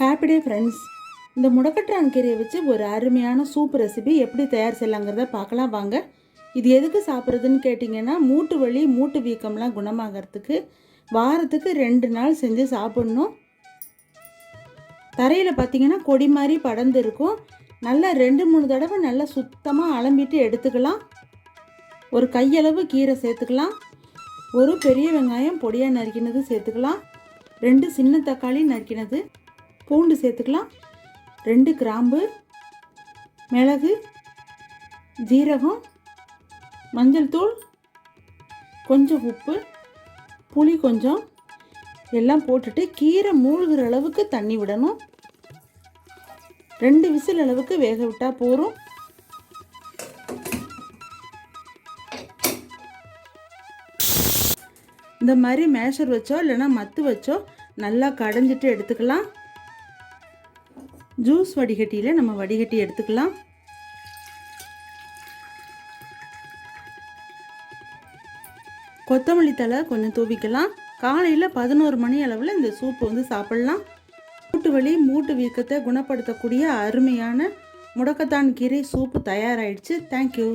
Happy day friends இந்த முடக்கட்டான் கீரையை வச்சு ஒரு அருமையான சூப் ரெசிபி எப்படி தயார் செய்யலாங்கிறத பார்க்கலாம் வாங்க. இது எதுக்கு சாப்பிட்றதுன்னு கேட்டிங்கன்னா மூட்டு வலி மூட்டு வீக்கம்லாம் குணமாகறதுக்கு வாரத்துக்கு ரெண்டு நாள் செஞ்சு சாப்பிட்ணும். தரையில் பார்த்தீங்கன்னா கொடி மாதிரி படர்ந்து இருக்கும் நல்லா ரெண்டு மூணு தடவை நல்லா சுத்தமாக அலம்பிட்டு எடுத்துக்கலாம். ஒரு கையளவு கீரை சேர்த்துக்கலாம். ஒரு பெரிய வெங்காயம் பொடியாக நறுக்கினது சேர்த்துக்கலாம். ரெண்டு சின்ன தக்காளி நறுக்கினது. பூண்டு சேர்த்துக்கலாம். ரெண்டு கிராம்பு மிளகு ஜீரகம் மஞ்சள் தூள் கொஞ்சம் உப்பு புளி கொஞ்சம். எல்லாம் போட்டுட்டு கீரை மூழ்கிற அளவுக்கு தண்ணி விடணும். ரெண்டு விசில் அளவுக்கு வேக விட்டால் போதும். இந்த மாதிரி மேஷர் வச்சோ இல்லைன்னா மத்து வச்சோ நல்லா கடைஞ்சிட்டு எடுத்துக்கலாம். ஜூஸ் வடிகட்டியில் நம்ம வடிகட்டி எடுத்துக்கலாம். கொத்தமல்லி தழை கொஞ்சம் தூவிக்கலாம். காலையில் பதினோரு மணி அளவில் இந்த சூப்பு வந்து சாப்பிட்லாம். மூட்டு வலி மூட்டு வீக்கத்தை குணப்படுத்தக்கூடிய அருமையான முடக்கத்தான் கீரை சூப்பு தயாராகிடுச்சு தேங்க்யூ